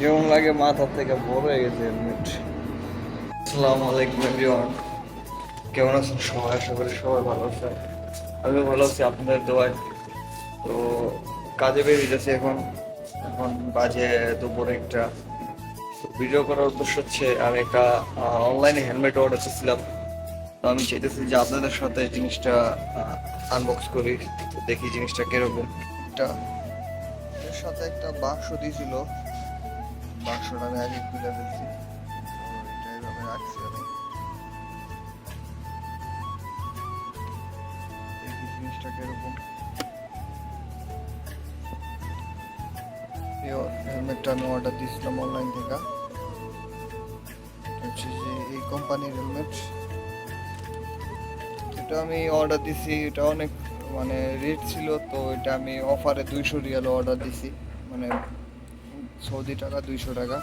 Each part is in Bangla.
যেমন লাগে? মাথার থেকে বড় হয়ে গেছে হেলমেট আসসালামু আলাইকুম এভরিওয়ান কেমন আছেন সবাই? আশা করি সবাই ভালো আছে আমি ভালো আছি, আপনাদের দোয়ায়। তো কাজে বেরিয়ে যাচ্ছি এখন। এখন বাজে দুপুর একটা। ভিডিও করার উদ্দেশ্য হচ্ছে, আমি একটা অনলাইনে হেলমেট অর্ডার করছিলাম তো আমি চাইতেছি যে আপনাদের সাথে জিনিসটা আনবক্স করি। দেখি জিনিসটা কীরকম। এর সাথে একটা বাক্স দিয়েছিল। বাক্সটা আমি আগে খুলে ফেলছি। রাখছি আমি। দেখি জিনিসটা কীরকম? হেলমেটটা আমি অর্ডার দিয়েছিলাম অনলাইন থেকে। হচ্ছে যে এই কোম্পানির হেলমেট এটা আমি অর্ডার দিছি, এটা অনেক মানে রেট ছিল, তো এটা আমি অফারে দুইশো রিয়াল অর্ডার দিছি। মানে সৌদি টাকা, দুইশো টাকা।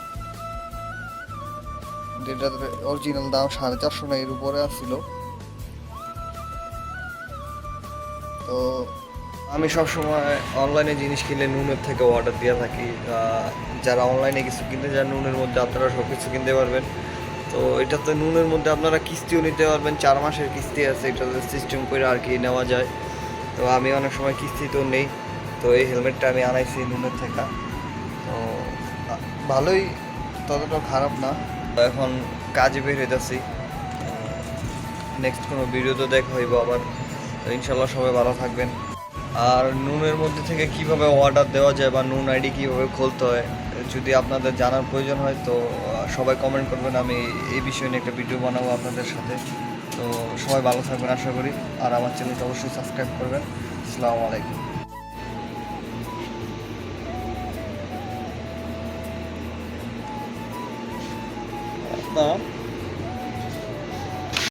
যেটা অরিজিনাল দাম সাড়ে চারশো না, এর উপরে আসছিল। তো আমি সবসময় অনলাইনে জিনিস কিনলে নুনের থেকে অর্ডার দিয়ে থাকি। যারা অনলাইনে কিছু কিনতে যান নুনের মধ্যে আপনারা সব কিছু কিনতে পারবেন। তো এটা তো নুনের মধ্যে আপনারা কিস্তিও নিতে পারবেন, চার মাসের কিস্তি আছে, এটাতে সিস্টেম করে আর কি নেওয়া যায়। তো আমি অনেক সময় কিস্তি তো নেই, তো এই হেলমেটটা আমি আনাইছি নুনের থেকে। তো ভালোই, ততটা খারাপ না। এখন কাজে বের হইতেছি। নেক্সট কোনো ভিডিও তো দেখা হইব আবার। ইনশাল্লাহ সবাই ভালো থাকবেন। আর নুনের মধ্যে থেকে কীভাবে অর্ডার দেওয়া যায় বা নুন আইডি কীভাবে খুলতে হয়, যদি আপনাদের জানার প্রয়োজন হয় তো সবাই কমেন্ট করবেন। আমি এই বিষয় নিয়ে একটা ভিডিও বানাবো আপনাদের সাথে। তো সবাই ভালো থাকবেন আশা করি। আর আমার চ্যানেলটা অবশ্যই সাবস্ক্রাইব করবেন। আসসালামু আলাইকুম। না